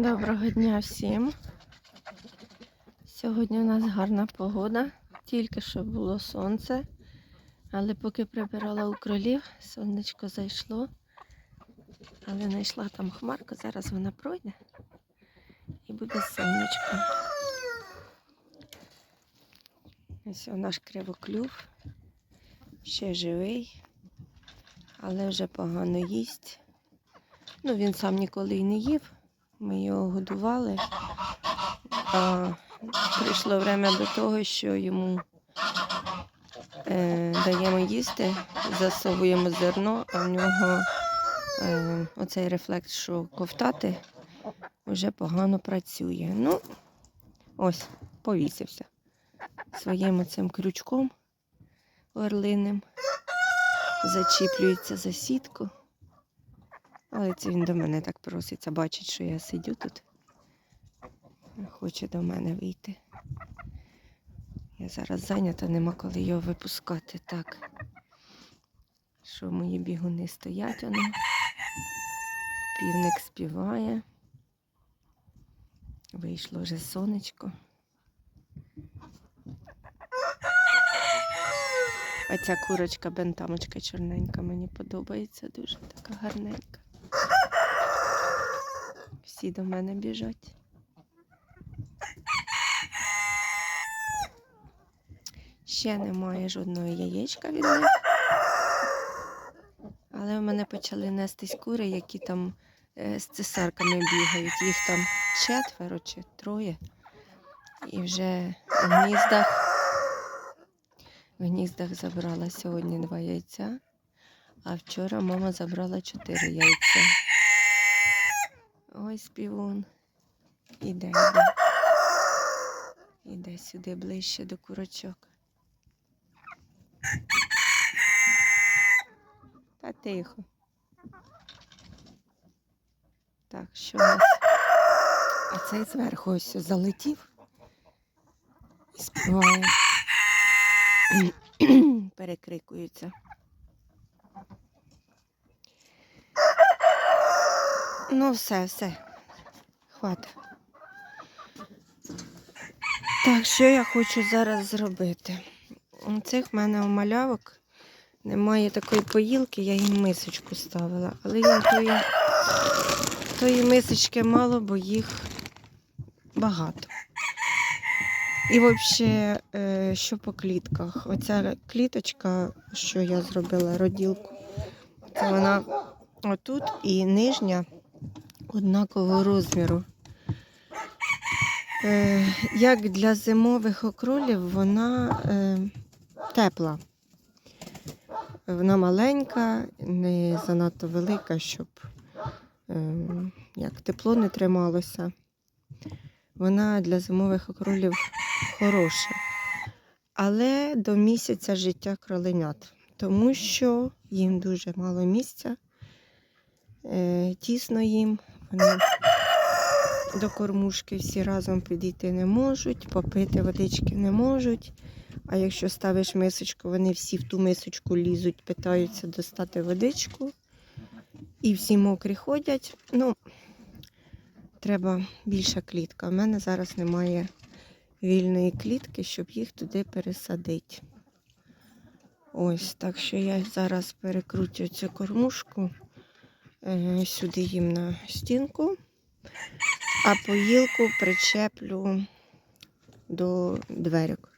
Доброго дня всім. Сьогодні у нас гарна погода, тільки що було сонце, але поки прибирала у кролів, сонечко зайшло, але знайшла там хмарку, зараз вона пройде і буде сонечко. Ось наш кривоклюв, ще живий, але вже погано їсть. Ну, він сам ніколи і не їв. Ми його годували. А прийшло время до того, що йому е, даємо їсти, засовуємо зерно, а в нього е, оцей рефлекс, що ковтати, вже погано працює. Ну, ось, повісився своїм цим крючком орлиним, зачіплюється за сітку. Але це він до мене так проситься, бачить, що я сидю тут. Хоче до мене вийти. Я зараз зайнята, нема коли його випускати. Так. Що мої бігуни стоять вони. Півник співає. Вийшло вже сонечко. А ця курочка бентамочка чорненька мені подобається дуже така гарненька. Всі до мене біжать. Ще немає жодного яєчка від них. Але в мене почали нестись кури, які там е, з цесарками бігають. Їх там четверо чи троє. І вже в гніздах, в гніздах забрала сьогодні два яйця, а вчора мама забрала чотири яйця. Ой, співун. Іде, іде. Іде сюди ближче до курочок. Та тихо. Так, що у нас? А цей зверху ось залетів і співає. Перекрикується. Ну, все, все. Хватить. Так, що я хочу зараз зробити? У цих в мене у немає такої поїлки, я їм мисочку ставила. Але їм тої, тої мисочки мало, бо їх багато. І взагалі, е, що по клітках? Оця кліточка, що я зробила, роділку, це вона отут і нижня однакового розміру. Е, Як для зимових окролів, вона е, тепла. Вона маленька, не занадто велика, щоб е, як тепло не трималося. Вона для зимових окролів хороша. Але до місяця життя кроленят, тому що їм дуже мало місця, е, тісно їм, вони до кормушки всі разом підійти не можуть, попити водички не можуть. А якщо ставиш мисочку, вони всі в ту мисочку лізуть, питаються достати водичку. І всі мокрі ходять. Ну, треба більша клітка. У мене зараз немає вільної клітки, щоб їх туди пересадити. Ось, так що я зараз перекрутю цю кормушку сюди їм на стінку, а поїлку причеплю до дверок.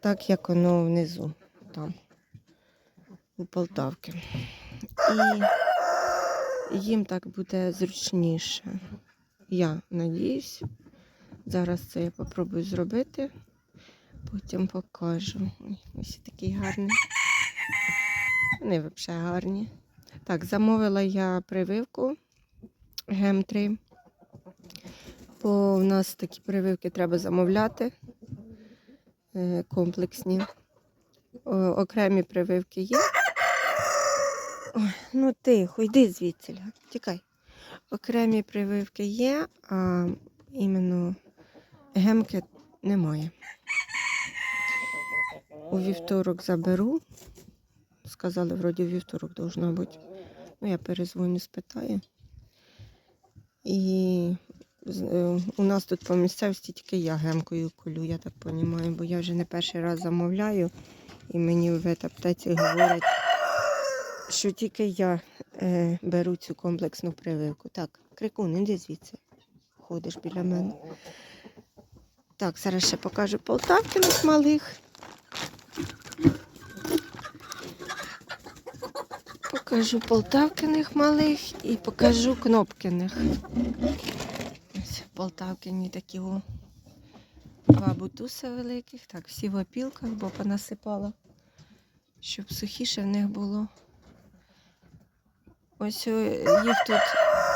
Так як воно внизу, там, у Полтавки. І їм так буде зручніше. Я надіюсь. Зараз це я попробую зробити, потім покажу. Ось такий гарний. Вони взагалі гарні. Так, замовила я прививку гем 3. Бо в нас такі прививки треба замовляти е, комплексні. Окремі прививки є. Ой, ну тихо, йди звідси, тікай. Окремі прививки є, а іменно гемки немає. У вівторок заберу. Сказали, вроді, у вівторок должна бути. Ну, я перезвоню, спитаю. І е, У нас тут по місцевості тільки я гемкою колю, я так розумію, бо я вже не перший раз замовляю, і мені в аптеці говорять, що тільки я е, беру цю комплексну прививку. Так, крикун, іди звідси. Ходиш біля мене. Так, зараз ще покажу полтавкиних малих. Покажу полтавкиних малих і покажу кнопкиних. Ось полтавкині такі о. Два бутуси великих. Так, всі в опілках, бо понасипала, щоб сухіше в них було. Ось о, їх тут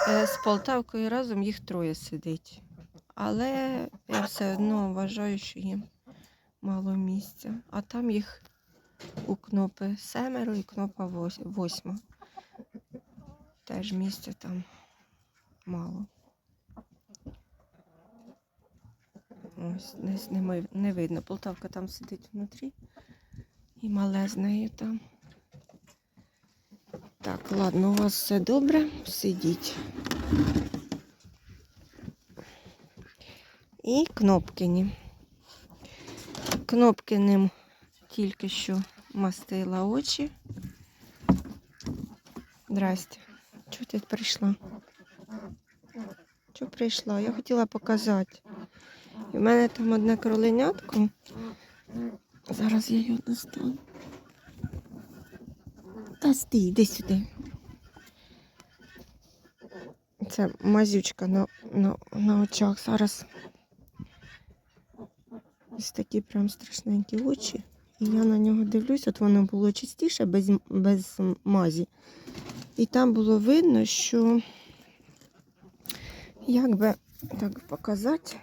е, з Полтавкою разом їх троє сидить. Але я все одно вважаю, що їм мало місця. А там їх у кнопи семеро і кнопа восьма. Теж місця там мало. Ось десь не, не видно. Полтавка там сидить внутрі. І мале з нею там. Так, ладно, у вас все добре. Сидіть. І кнопкині. Кнопкиним тільки що мастила очі. Здрасте. Чого ти прийшла? Чого прийшла? Я хотіла показати. В мене там одне кроленятко. Зараз я його достану. Та стій, йди сюди. Це мазючка на, на, на очах. Зараз ось такі прям страшненькі очі. І я на нього дивлюсь, от воно було чистіше, без, без мазі. І там було видно, що як би так показати.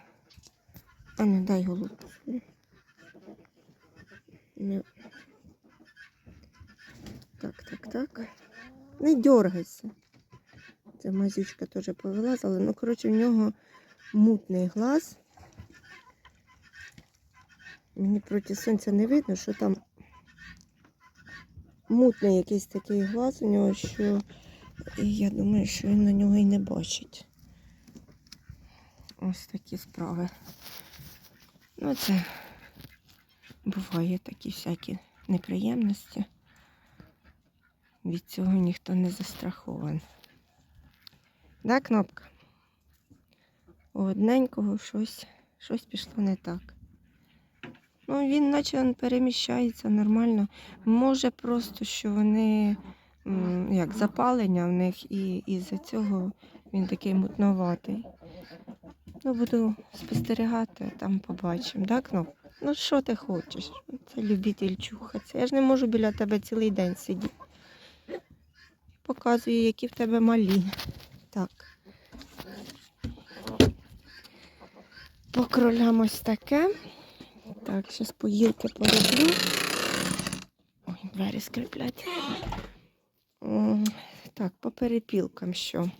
А не дай. Не. Так, так, так. Не дергайся. Це мазючка теж повилазила. Ну, коротше, в нього мутний глаз. Мені проти сонця не видно, що там мутний якийсь такий глаз у нього, що я думаю, що він на нього і не бачить. Ось такі справи. Ну, це буває такі всякі неприємності. Від цього ніхто не застрахований. Да, кнопка? У одненького щось, щось пішло не так. Ну, він наче він переміщається нормально. Може просто, що вони як запалення в них, і із-за цього він такий мутноватий. Ну, буду спостерігати, там побачимо, да, кнопка? Ну, що ти хочеш? Це любитель чухатися. Я ж не можу біля тебе цілий день сидіти. Показую, які в тебе малі. Так. По ось таке. Так, зараз поїлки пороблю. Ой, двері скриплять. Так, по перепілкам що?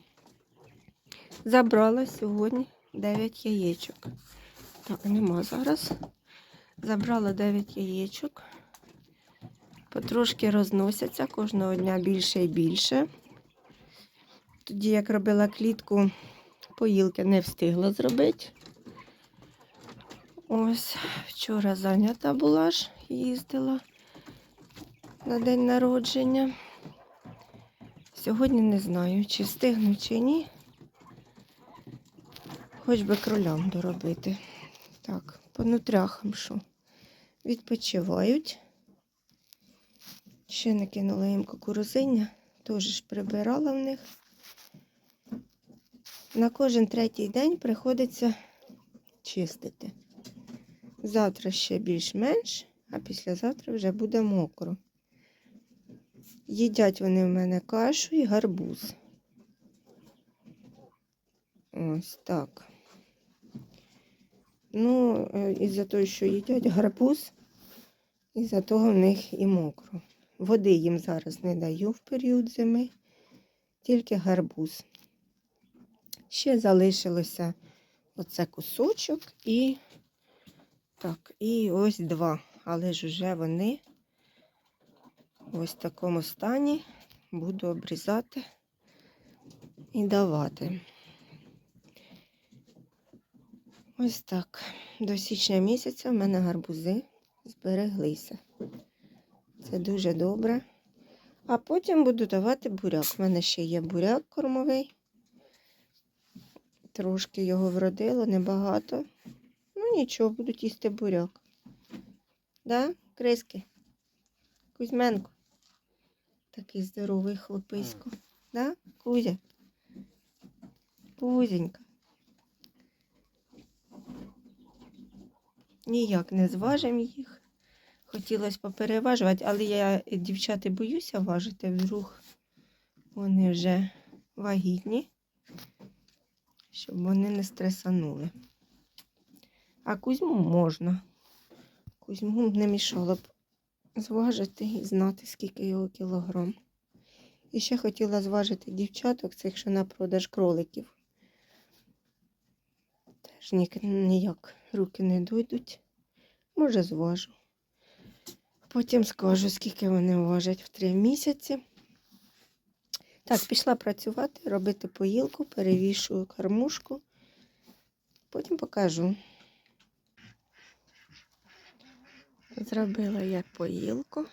Забрала сьогодні 9 яєчок. Так, нема зараз. Забрала 9 яєчок. Потрошки розносяться кожного дня більше і більше. Тоді, як робила клітку, поїлки не встигла зробити. Ось вчора зайнята була ж, їздила на день народження. Сьогодні не знаю, чи встигну, чи ні. Хоч би кролям доробити. Так, по нутряхам що? Відпочивають. Ще не кинула їм кукурузиння, теж ж прибирала в них. На кожен третій день приходиться чистити. Завтра ще більш-менш, а післязавтра вже буде мокро. Їдять вони в мене кашу і гарбуз. Ось так. Ну, е, із-за того, що їдять гарбуз, із-за того в них і мокро. Води їм зараз не даю в період зими, тільки гарбуз. Ще залишилося оце кусочок і так, і ось два. Але ж вже вони ось в такому стані буду обрізати і давати. Ось так. До січня місяця в мене гарбузи збереглися. Це дуже добре. А потім буду давати буряк. У мене ще є буряк кормовий. Трошки його вродило, небагато. Нічого, будуть їсти буряк. Да, Криски? Кузьменко. Такий здоровий хлописько. Да, Кузя? Кузенька. Ніяк не зважимо їх. Хотілося попереважувати, але я дівчата боюся важити, вдруг вони вже вагітні, щоб вони не стресанули. А кузьму можна. Кузьму не мішало б зважити і знати, скільки його кілограм. І ще хотіла зважити дівчаток, цих що на продаж кроликів. Теж ні- ніяк руки не дойдуть. Може, зважу. Потім скажу, скільки вони важать в три місяці. Так, пішла працювати, робити поїлку, перевішую кормушку. Потім покажу. Зробила я поїлку.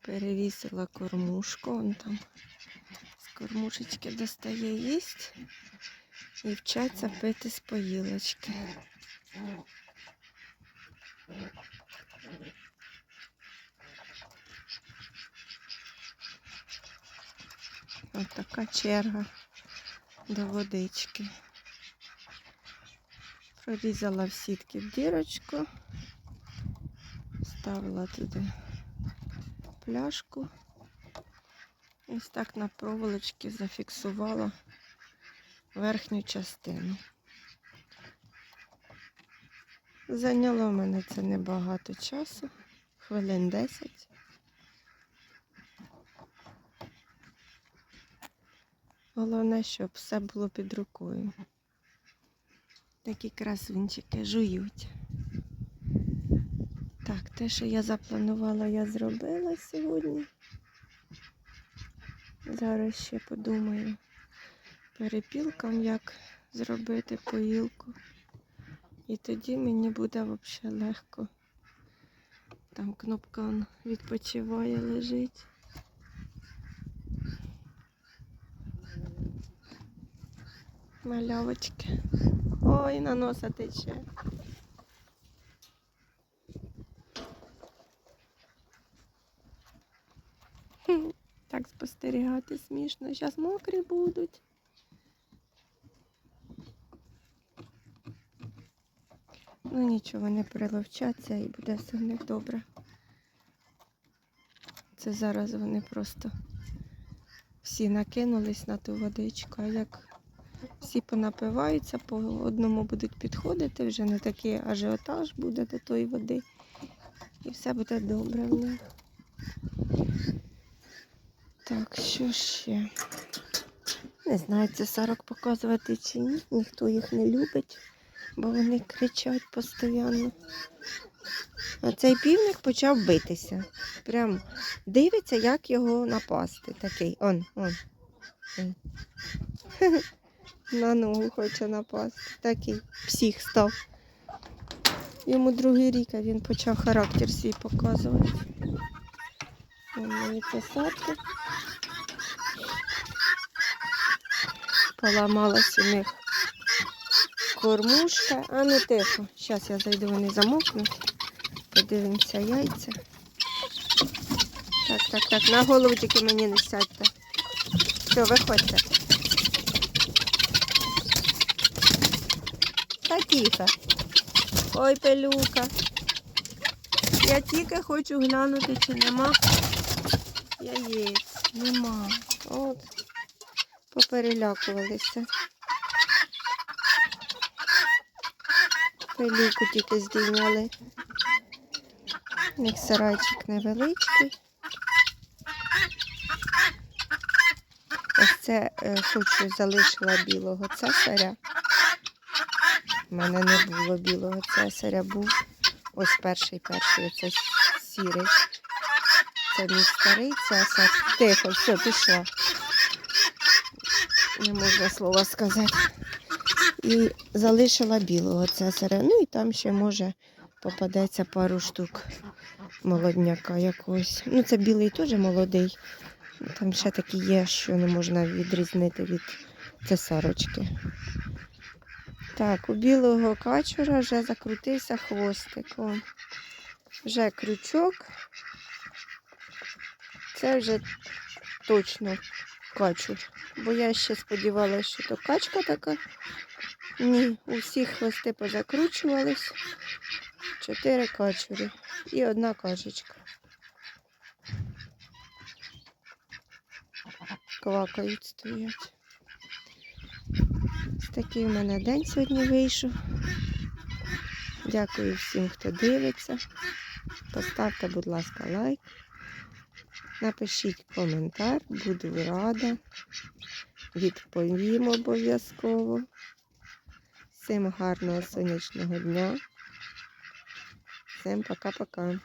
Перевісила кормушку. Вон там з кормушечки достає їсть і вчаться пити з поїлочки. Ось така черга до водички. Прорізала в сітки дірочку, ставила туди пляшку. Ось так на проволочці зафіксувала верхню частину. Зайняло в мене це небагато часу, хвилин 10. Головне, щоб все було під рукою. Такі красунчики жують. Так, те, що я запланувала, я зробила сьогодні. Зараз ще подумаю перепілкам, як зробити поїлку. І тоді мені буде взагалі легко. Там кнопка відпочиває, лежить. Малявочки. Ой, на носа тече. Хм, Так спостерігати смішно. Зараз мокрі будуть. Ну нічого, вони приловчаться і буде все в них добре. Це зараз вони просто всі накинулись на ту водичку, а як всі понапиваються, по одному будуть підходити, вже не такий ажіотаж буде до тої води. І все буде добре в них. Так, що ще? Не знаю, це сарок показувати чи ні. Ніхто їх не любить, бо вони кричать постійно. А цей півник почав битися. Прям дивиться, як його напасти. Такий. Он, он. На ногу хоче напасти. Такий псих став. Йому другий рік, а він почав характер свій показувати. Мої посадки. Поламалась у них кормушка. А ну тихо. Зараз я зайду, вони замокнуть. Подивимося яйця. Так, так, так. На голову тільки мені не сядьте. Все, виходьте. Та тихо. Ой, пелюка. Я тільки хочу глянути, чи нема яєць. Нема. От. Поперелякувалися. Пилюку тільки здійняли. У сарайчик невеличкий. Ось це е, хочу залишила білого цесаря. У мене не було білого цесаря, був ось перший перший, оце сірий. Це мій старий цесар. Тихо, все, пішла. Не можна слова сказати. І залишила білого це серед. Ну і там ще може попадеться пару штук молодняка якогось. Ну, це білий теж молодий. Там ще такі є, що не можна відрізнити від цесарочки. Так, у білого качура вже закрутився хвостик. О. Вже крючок. Це вже точно качур. Бо я ще сподівалася, що то качка така. Ні, у всіх хвости позакручувались. Чотири качури і одна качечка. Квакають стоять. Такий у мене день сьогодні вийшов. Дякую всім, хто дивиться. Поставте, будь ласка, лайк. Напишіть коментар, буду рада. Відповім обов'язково. Всім гарного сонячного дня. Всім пока-пока.